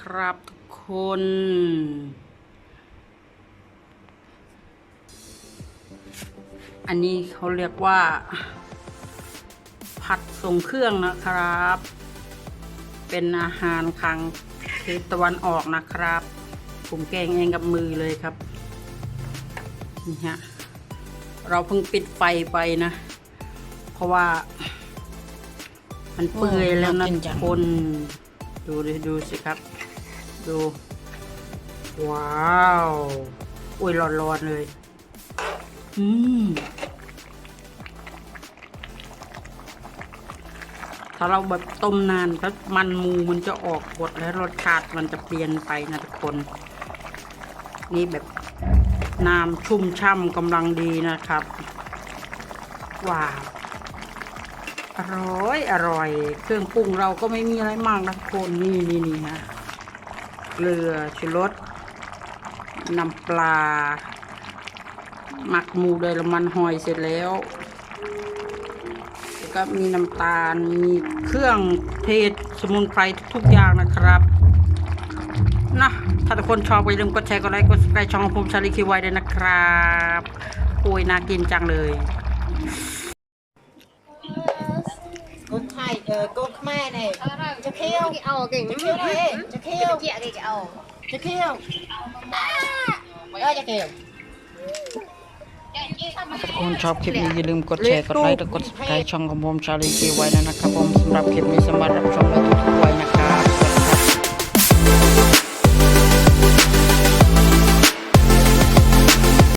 ครับทุกคน อันนี้เขาเรียกว่า ผัดทรงเครื่องนะครับ เป็นอาหารทางทิศตะวันออกนะครับ ผมแกงเองกับมือเลยครับ นี่ฮะ เราเพิ่งปิดไฟไปนะ เพราะว่ามันเปื่อยแล้วนะโอ้น่ากินทุจักงคน ดูดิดูสิครับ ดู ว้าว อุ้ยร้อนๆเลย อืมถ้าเราแบบต้มนานก็มันหมูมันจะออกหมดแล้วรสชาติมันจะเปลี่ยนไปนะทุกคน นี่แบบน้ำชุ่มช่ำกำลังดีนะครับว้าว อร่อย อร่อย เครื่องปรุงเราก็ไม่มีอะไรมากนะทุกคนนี่นี่นี่ฮะเกลือชูรสน้ำปลา หมักหมูโดยละมันหอยเสร็จแล้วแล้วก็มีน้ำตาล มีเครื่องเทศสมุนไพรทุกๆอย่างนะครับนะถ้าทุกคนชอบก็อย่าลืมกดแชร์กดไลค์กด subscribe ช่องของผมชาลีคิวไว้ด้วยนะครับ โอ้ยน่ากินจังเลย คน ไทยเออคนแม่เนี่ยจะเคี้ยวเอาเก่งจะเคี้ยวเลยจะเคี้ยวเกี่ยเก่งเอาจะเคี้ยวไม่เอาจะเคี้ยวทุกคนชอบคลิปนี้อย่าลืมกดแชร์กดไลค์และกด subscribe ช่องของผมชาลีคิวไว้นะครับผมสำหรับคลิปนี้สำหรับรับชมและทุกๆวัย